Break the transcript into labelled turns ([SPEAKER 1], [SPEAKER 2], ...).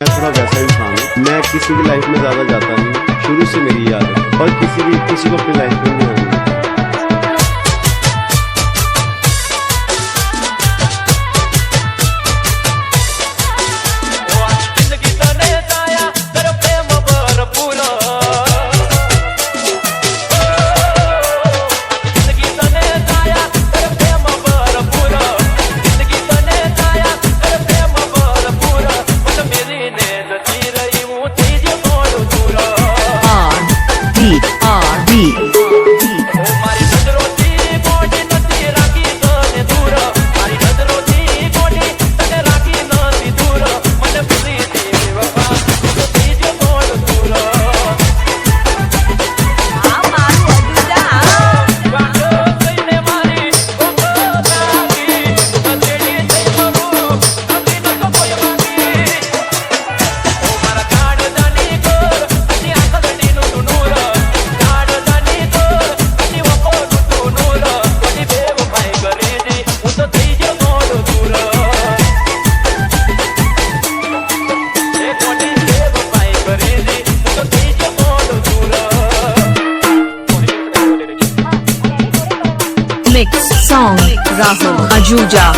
[SPEAKER 1] मैं थोड़ा वैसा इंसान हूँ मैं किसी की लाइफ में ज़्यादा जाता नहीं। शुरू से मेरी याद है। और किसी भी किसी को अपनी लाइफ में नहीं
[SPEAKER 2] Mix Song Rahul Ajuja